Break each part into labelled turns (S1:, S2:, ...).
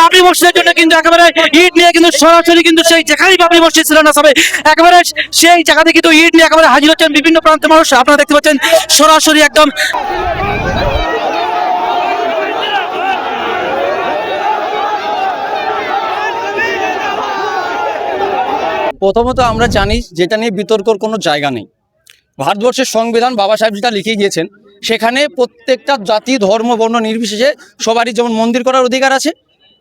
S1: বাবরি মসজিদের জন্য কিন্তু একেবারে ইট নিয়ে কিন্তু সরাসরি কিন্তু সেই যেখানেই বাবরি মসজিদ শিলান্যাস হবে একেবারে সেই জায়গাতে কিন্তু ইট নিয়ে একেবারে হাজির হচ্ছেন বিভিন্ন প্রান্তের মানুষ। আপনারা দেখতে পাচ্ছেন সরাসরি একদম
S2: প্রথমত আমরা জানি যেটা নিয়ে বিতর্কর কোনো জায়গা নেই। ভারতবর্ষের সংবিধান বাবা সাহেব যেটা লিখে গিয়েছেন, সেখানে প্রত্যেকটা জাতি, ধর্ম, বর্ণ নির্বিশেষে সবারই যেমন মন্দির করার অধিকার আছে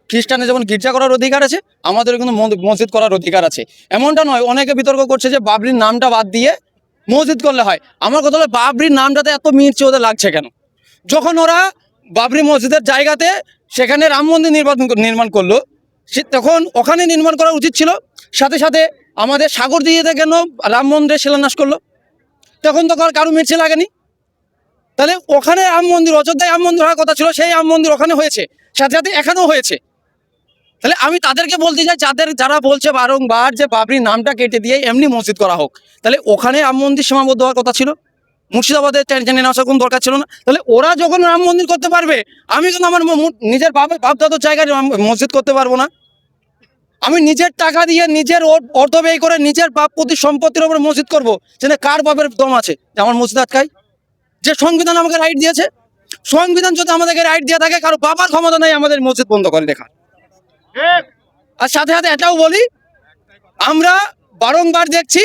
S2: খ্রিস্টানের যেমন গির্জা করার অধিকার আছে আমাদের কিন্তু মসজিদ করার অধিকার আছে। এমনটা নয়, অনেকে বিতর্ক করছে যে বাবরির নামটা বাদ দিয়ে মসজিদ করলে হয়। আমার কথা হলো বাবরির নামটাতে এত মির্চে ওদের লাগছে কেন? যখন ওরা বাবরি মসজিদের জায়গাতে সেখানে রাম মন্দির নির্মাণ নির্মাণ করল, সে তখন ওখানে নির্মাণ করা উচিত ছিল। সাথে সাথে আমাদের সাগর দিয়েতে কেন রাম মন্দিরের শিলান্যাস করল, তখন তো কার, কারও মির্চে লাগেনি। তাহলে ওখানে রাম মন্দির, অযোধ্যায় রাম মন্দির হওয়ার কথা ছিল, সেই রাম মন্দির ওখানে হয়েছে। সাথে সাথে এখানেও হয়েছে। তাহলে আমি তাদেরকে বলতে চাই, যাদের যারা বলছে বারংবার যে বাবরির নামটা কেটে দিয়ে এমনি মসজিদ করা হোক, তাহলে ওখানে রাম মন্দির সীমাবদ্ধ হওয়ার কথা ছিল, মুর্শিদাবাদের টেনশনে নেওয়ার কোনো দরকার ছিল না, তাহলে ওরা যখন রাম মন্দির করতে পারবে, আমি কিন্তু আমার নিজের বাপ বাপ দাদুর জায়গায় মসজিদ করতে পারব না। আমি নিজের টাকা দিয়ে নিজের অর্থ ব্যয় করে নিজের বাপ প্রতি সম্পত্তির উপরে মসজিদ করব সেটা কার বাপের দম আছে? যে আমার মসজিদ আটকাই যে সংবিধান আমাকে রাইট দিয়েছে, সংবিধান যদি আমাদেরকে রাইট দিয়ে থাকে, কারও বাবার ক্ষমতা নেই আমাদের মসজিদ বন্ধ করে দেখা আর সাথে সাথে এটাও বলি, আমরা বারংবার দেখছি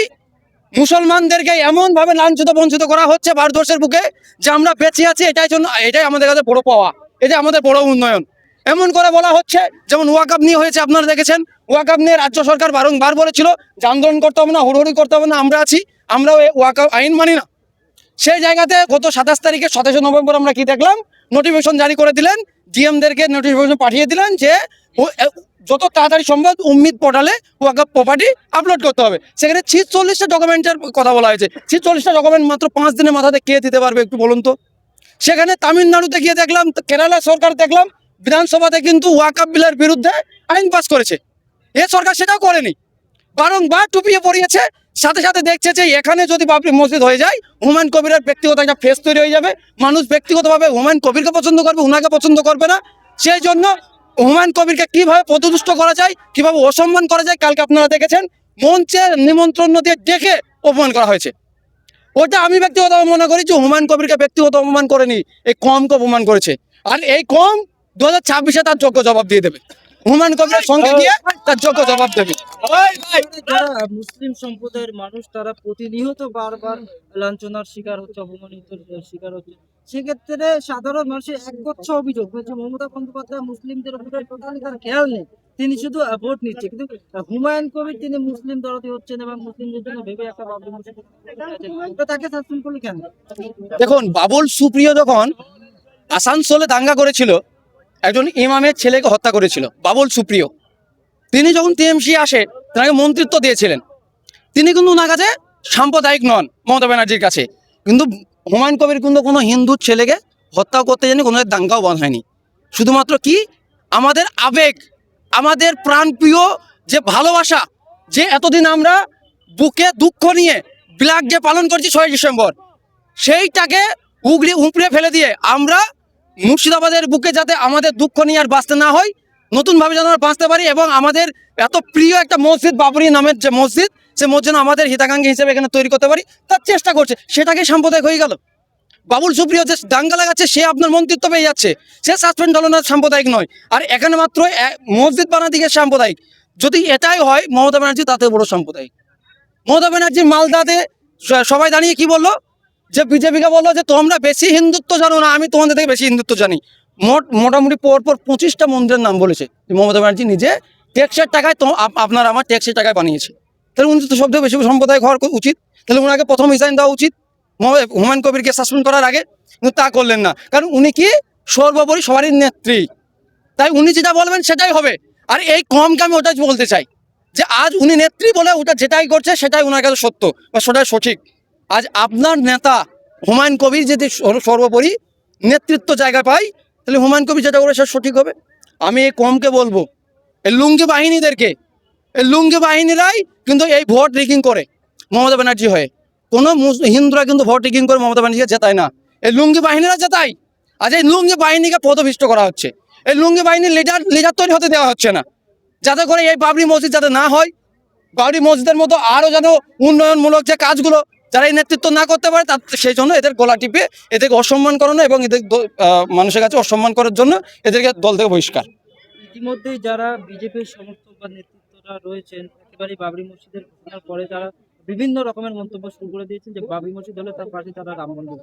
S2: মুসলমানদেরকে এমনভাবে লাঞ্ছিত, বঞ্চিত করা হচ্ছে ভারতবর্ষের বুকে যে আমরা বেঁচে আছি, এটাই জন্য, এটাই আমাদের কাছে বড় পাওয়া এটা আমাদের বড় উন্নয়ন। এমন করে বলা হচ্ছে, যেমন ওয়াকাপ নিয়ে হয়েছে, আপনারা দেখেছেন ওয়াকাপ নিয়ে রাজ্য সরকার বারংবার বলেছিল, যে আন্দোলন করতে হবে না, হুড়হুড়ি করতে হবে না, আমরা আছি, আমরাও ওয়াকাপ আইন মানি না। সেই জায়গাতে গত সাতাশ তারিখে সাতাশে নভেম্বর আমরা কি দেখলাম? নোটিফিকেশন জারি করে দিলেন জিএমদেরকে নোটিফিকেশন পাঠিয়ে দিলেন যে যত তাড়াতাড়ি সম্ভব উম্মিদ পোর্টালে ওয়াকাপ প্রপার্টি আপলোড করতে হবে। সেখানে ছিচল্লিশটা ডকুমেন্টের কথা বলা হয়েছে। ছিচল্লিশটা ডকুমেন্ট মাত্র পাঁচ দিনের মাথাতে কে দিতে পারবে একটু বলুন তো? সেখানে তামিলনাড়ুতে গিয়ে দেখলাম, কেরালা সরকার দেখলাম, বিধানসভাতে কিন্তু ওয়াকাপ বিলের বিরুদ্ধে আইন পাস করেছে। এ সরকার সেটাও করেনি। বারংবার টুপিয়ে পড়িয়েছে সাথে সাথে দেখছে যে এখানে যদি বাবরি মসজিদ হয়ে যায়, হুমায়ুন কবিরের ব্যক্তিগত একটা ফেস তৈরি হয়ে যাবে। মানুষ ব্যক্তিগতভাবে হুমায়ুন কবিরকে পছন্দ করবে, উনাকে পছন্দ করবে না। সেই জন্য হুমায়ুন কবিরকে কীভাবে পদদুষ্ট করা যায়, কীভাবে অসম্মান করা যায়, কালকে আপনারা দেখেছেন, মঞ্চে নিমন্ত্রণ দিয়ে ডেকে অপমান করা হয়েছে। ওটা আমি ব্যক্তিগত মনে করি যে হুমায়ুন কবিরকে ব্যক্তিগত অপমান করেনি, এই কমকে অপমান করেছে। আর এই কম দু হাজার ছাব্বিশে তার যোগ্য জবাব দিয়ে দেবে। হুমায়ুন কবিরের সঙ্গে গিয়ে তার যোগ্য জবাব দেবে।
S3: মুসলিম সম্প্রদায়ের মানুষ তারা প্রতিনিয়ত বারবার লাঞ্ছনার শিকার হচ্ছে অপমানিত শিকার হচ্ছে। সেক্ষেত্রে সাধারণ মানুষের একগুচ্ছ অভিযোগ যে মমতা বন্দ্যোপাধ্যায় মুসলিমদের উপরে টোটালি তার খেয়াল নেই। তিনি শুধু ভোট নিচ্ছে কিন্তু হুমায়ুন কবির তিনি মুসলিম দরদি হচ্ছেন এবং মুসলিমদের জন্য ভেবে একটা। তো তাকে করলে কেন?
S2: দেখুন বাবুল সুপ্রিয় যখন আসানসোলে দাঙ্গা করেছিল একজন ইমামের ছেলেকে হত্যা করেছিল, বাবুল সুপ্রিয়। তিনি যখন টিএমসি আসে, তাকে মন্ত্রিত্ব দিয়েছিলেন। তিনি কিন্তু ওনার কাছে সাম্প্রদায়িক নন, মমতা ব্যানার্জির কাছে। কিন্তু হুমায়ুন কবির কিন্তু কোনো হিন্দু ছেলেকে হত্যা করতে জানি কোনো দাঙ্গাও বন্ধ হয়নি। শুধুমাত্র কি? আমাদের আবেগ, আমাদের প্রাণপ্রিয় যে ভালোবাসা, যে এতদিন আমরা বুকে দুঃখ নিয়ে ব্ল্যাক ডে পালন করছি ছয় ডিসেম্বর, সেইটাকে উগড়ে, উপড়ে ফেলে দিয়ে আমরা মুর্শিদাবাদের বুকে যাতে আমাদের দুঃখ নিয়ে আর বাঁচতে না হয়, নতুনভাবে যেন বাঁচতে পারি এবং আমাদের এত প্রিয় একটা মসজিদ, বাবরি নামের যে মসজিদ, সে মসজিদ আমাদের হিতাকাঙ্ক্ষী হিসেবে এখানে তৈরি করতে পারি, তার চেষ্টা করছে। সেটাকে সাম্প্রদায়িক হয়ে গেল। বাবুল সুপ্রিয় যে দাঙ্গা লাগাচ্ছে, সে আপনার মন্ত্রিত্ব পেয়ে যাচ্ছে। সে সাসপেন্ড হলো না, সাম্প্রদায়িক নয়। আর এখানে মাত্র মসজিদ বানাতে গিয়ে সাম্প্রদায়িক। যদি এটাই হয়, মমতা ব্যানার্জি তাতে বড় সাম্প্রদায়িক। মমতা ব্যানার্জি মালদাতে সবাই দাঁড়িয়ে কি বলল? যে বিজেপিকে বলল যে তোমরা বেশি হিন্দুত্ব জানো না, আমি তোমাদের থেকে বেশি হিন্দুত্ব জানি। মোট মোটামুটি পর পর পঁচিশটা মন্দিরের নাম বলেছে মমতা ব্যানার্জি নিজে ট্যাক্সের টাকায় তো আপনার আমার ট্যাক্সের টাকায় বানিয়েছে। তাহলে উনি তো সবথেকে বেশি সম্প্রদায় হওয়ার উচিত। তাহলে ওনাকে প্রথম রিজাইন দেওয়া উচিত। হুমায়ুন কবিরকে সাসপেন্ড করার আগে। কিন্তু তা করলেন না। কারণ উনি কি সর্বোপরি সবারই নেত্রী। তাই উনি যেটা বলবেন সেটাই হবে। আর এই কমকে আমি ওটাই বলতে চাই যে আজ উনি নেত্রী বলে ওটা যেটাই করছে সেটাই ওনার কাছে সত্য বা সেটাই সঠিক। আজ আপনার নেতা হুমায়ুন কবির যদি সর্বোপরি নেতৃত্ব জায়গা পায় তাহলে হুমায়ুন কবির যেটা করে সেটা সঠিক হবে। আমি এই কমকে বলব, এই লুঙ্গি বাহিনীদেরকে, এই লুঙ্গি বাহিনীরাই কিন্তু এই ভোট রিগিং করে, মমতা ব্যানার্জি হয়ে। কোনো হিন্দুরা কিন্তু ভোট রিগিং করে মমতা ব্যানার্জিকে জেতায় না। এই লুঙ্গি বাহিনীরা জেতায়। আজ এই লুঙ্গি বাহিনীকে পদভিষ্ট করা হচ্ছে। এই লুঙ্গি বাহিনীর লিডার লিডার তৈরি হতে দেওয়া হচ্ছে না। যাতে করে এই বাবরি মসজিদ যাতে না হয়, বাবরি মসজিদের মতো আরও যেন উন্নয়নমূলক যে কাজগুলো যারা এই নেতৃত্ব না করতে পারে তার সেই জন্য এদের গলা টিপে এদেরকে অসম্মান করানো এবং এদের মানুষের কাছে অসম্মান করার জন্য এদেরকে দল থেকে বহিষ্কার।
S3: ইতিমধ্যেই যারা বিজেপির সমর্থক বা নেতৃত্বরা রয়েছেন একেবারে বাবরি মসজিদের ঘোষণার পরে তারা বিভিন্ন রকমের মন্তব্য শুরু করে দিয়েছেন যে বাবরি মসজিদ হলে তার পাশে তারা রাম মন্দির।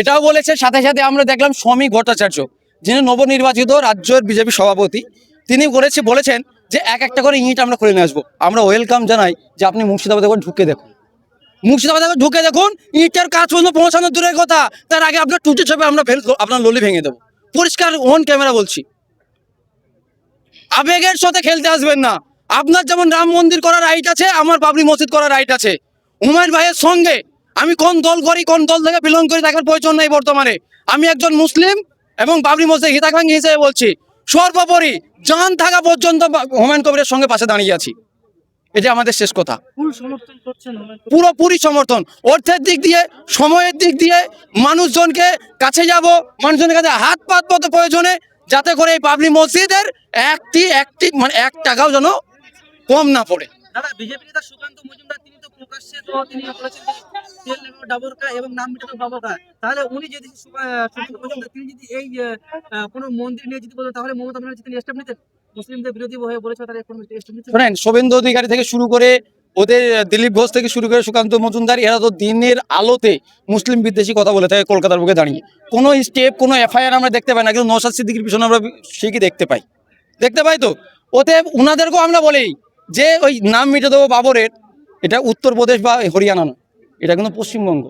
S2: এটাও বলেছে সাথে সাথে আমরা দেখলাম স্বামী ভট্টাচার্য যিনি নবনির্বাচিত রাজ্যের বিজেপি সভাপতি তিনি বলেছে বলেছেন যে এক একটা করে ইট আমরা খুলে নিয়ে আসব। আমরা ওয়েলকাম জানাই যে আপনি মুর্শিদাবাদে ঢুকে দেখুন। মুর্শিদাবাদে ঢুকে দেখুন, ইটের কাজ পর্যন্ত পৌঁছানোর দূরের কথা। তার আগে আপনার টুটে ছবি আমরা আপনার ললি ভেঙে দেবো। পরিষ্কার অন ক্যামেরা বলছি। আবেগের সাথে খেলতে আসবেন না। আপনার যেমন রাম মন্দির করার রাইট আছে, আমার বাবরি মসজিদ করার রাইট আছে। হুমায়ুন ভাইয়ের সঙ্গে আমি কোন দল করি, কোন দল থেকে বিলং করি দেখার প্রয়োজন নেই বর্তমানে। আমি একজন মুসলিম এবং বাবরি মসজিদ হিতাকাঙ্ক্ষী হিসেবে বলছি, সর্বোপরি জান থাকা পর্যন্ত হুমায়ুন কবিরের সঙ্গে পাশে দাঁড়িয়ে আছি। এটা আমাদের শেষ কথা। পুরোপুরি সমর্থন। অর্থের দিক দিয়ে সময়ের দিক দিয়ে মানুষজনকে কাছে যাব মানুষজনের কাছে হাত পাত পত প্রয়োজনে যাতে করে এই পাবলিক মসজিদের একটি একটি মানে এক টাকাও যেন কম না পড়ে।
S3: দাদা বিজেপি নেতা সুকান্ত মজুমদার তিনি তো প্রকাশ্যে তিনি বলেছেন তেল লাগানো ডাবল এবং নাম মিটানো বাবল তাহলে উনি যদি সুকা- সুকান্ত মজুমদার তিনি যদি এই আহ, আহ, কোনো মন্দির নিয়ে যদি বলেন তাহলে মমতা ব্যানার্জি তিনি স্টেপ নিতেন? মুসলিমদের বিরোধী হয়ে বলেছে তারা কোনো
S2: শোনেন শুভেন্দু অধিকারী থেকে শুরু করে ওদের দিলীপ ঘোষ থেকে শুরু করে সুকান্ত মজুমদার এরা তো দিনের আলোতে মুসলিম বিদ্বেষী কথা বলে থাকে কলকাতার বুকে দাঁড়িয়ে। কোনো স্টেপ কোনো এফআইআর আমরা দেখতে পাই না কিন্তু নৌসাদ সিদ্দিকির পিছনে আমরা ঠিকই দেখতে পাই। দেখতে পাই তো? ওতে উনাদেরকেও আমরা বলি যে ওই নাম মিটে দেবো বাবরের এটা উত্তরপ্রদেশ বা হরিয়ানা এটা কিন্তু পশ্চিমবঙ্গ।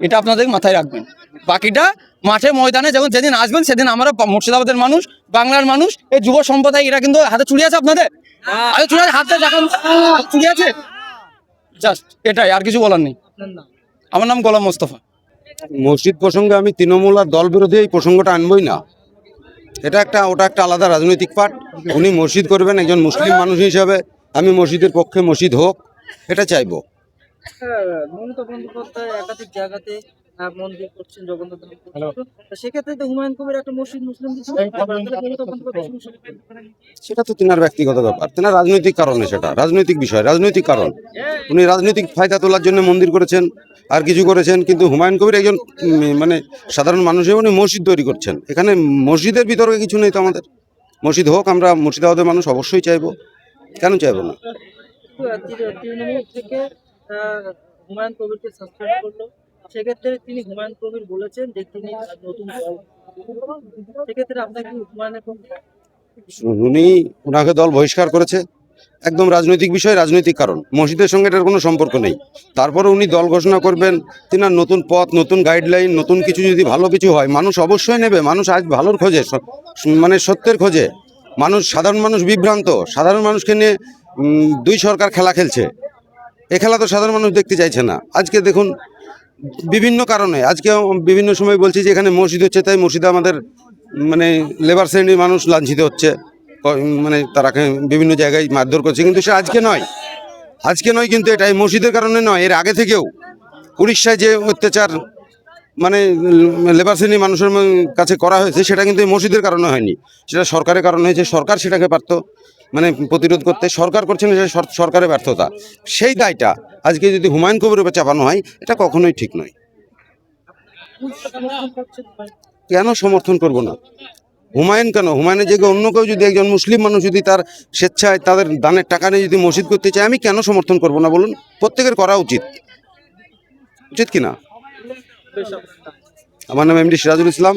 S2: এটা আপনাদের মাথায় রাখবেন। বাকিটা মাঠে ময়দানে যখন যেদিন আসবেন সেদিন আমরা মুর্শিদাবাদের মানুষ বাংলার মানুষ এই যুব সম্প্রদায় এরা কিন্তু হাতে চুড়ি আছে আপনাদের? হাতে চুড়ি আছে হাতে দেখান। চুড়ি আছে? জাস্ট এটাই আর কিছু বলার নেই। আমার নাম গোলাম মোস্তফা।
S4: মসজিদ প্রসঙ্গে আমি তৃণমূল আর দল বিরোধী এই প্রসঙ্গটা আনবই না। এটা একটা ওটা একটা আলাদা রাজনৈতিক পাঠ। উনি মসজিদ করবেন একজন মুসলিম মানুষ হিসাবে। আমি মসজিদের পক্ষে মসজিদ হোক এটা চাইব।
S3: মমতা বন্দ্যোপাধ্যায় একাধিক জায়গাতে মন্দির করছেন জগন্নাথ সেক্ষেত্রে তো হুমায়ুন কবির একটা মসজিদ মুসলিম
S4: সেটা তো তিনার ব্যক্তিগত ব্যাপার। তেনার রাজনৈতিক কারণে সেটা। রাজনৈতিক বিষয় রাজনৈতিক কারণ। উনি রাজনৈতিক ফায়দা তোলার জন্য মন্দির করেছেন আর কিছু করেছেন কিন্তু হুমায়ুন কবির একজন মানে সাধারণ মানুষ হিসেবে উনি মসজিদ তৈরি করছেন। এখানে মসজিদের বিতর্কে কিছু নেই তো আমাদের। মসজিদ হোক আমরা মুর্শিদাবাদের মানুষ অবশ্যই চাইব। কেন চাইব না?
S3: তৃণমূল থেকে আহ, হুমায়ুন কবিরকে সাসপেন্ড করল। সেক্ষেত্রে তিনি হুমায়ুন কবির বলেছেন যে তিনি নতুন সেক্ষেত্রে আপনার কি হুমায়ুনের
S4: উনি ওনাকে দল বহিষ্কার করেছে। একদম রাজনৈতিক বিষয়, রাজনৈতিক কারণ। মসজিদের সঙ্গে এটার কোনো সম্পর্ক নেই। তারপরে উনি দল ঘোষণা করবেন, তিনার নতুন পথ, নতুন গাইডলাইন নতুন কিছু যদি ভালো কিছু হয়, মানুষ অবশ্যই নেবে। মানুষ আজ ভালোর খোঁজে মানে সত্যের খোঁজে। মানুষ, সাধারণ মানুষ বিভ্রান্ত। সাধারণ মানুষকে নিয়ে দুই সরকার খেলা খেলছে। এ খেলা তো সাধারণ মানুষ দেখতে চাইছে না। আজকে দেখুন, বিভিন্ন কারণে, আজকে বিভিন্ন সময় বলছি যে এখানে মসজিদ হচ্ছে, তাই মসজিদে আমাদের মানে লেবার শ্রেণির মানুষ লাঞ্ছিত হচ্ছে। মানে তারাকে বিভিন্ন জায়গায় মারধর করছে, কিন্তু সে আজকে নয়। আজকে নয় কিন্তু এটা এই মসজিদের কারণে নয়, এর আগে থেকেও উড়িষ্যায় যে অত্যাচার মানে লেবার শ্রেণির মানুষের কাছে করা হয়েছে, সেটা কিন্তু এই মসজিদের কারণে হয়নি। সেটা সরকারের কারণে হয়েছে, সরকার সেটাকে পারত মানে প্রতিরোধ করতে সরকার করছে না সেটা সরকারের ব্যর্থতা। সেই দায়টা আজকে যদি হুমায়ুন কবির উপর চাপানো হয়, এটা কখনোই ঠিক নয়।
S3: করছেন?
S4: কেন সমর্থন করব না? হুমায়ুন কেন? হুমায়ুনের জায়গায় অন্য কেউ যদি একজন মুসলিম মানুষ যদি তার স্বেচ্ছায় তাদের দানের টাকা নিয়ে যদি মসজিদ করতে চায়, আমি কেন সমর্থন করব না বলুন? প্রত্যেকের করা উচিত। উচিত কি না?
S3: নাম।
S4: আমার নাম এমডি সিরাজুল ইসলাম।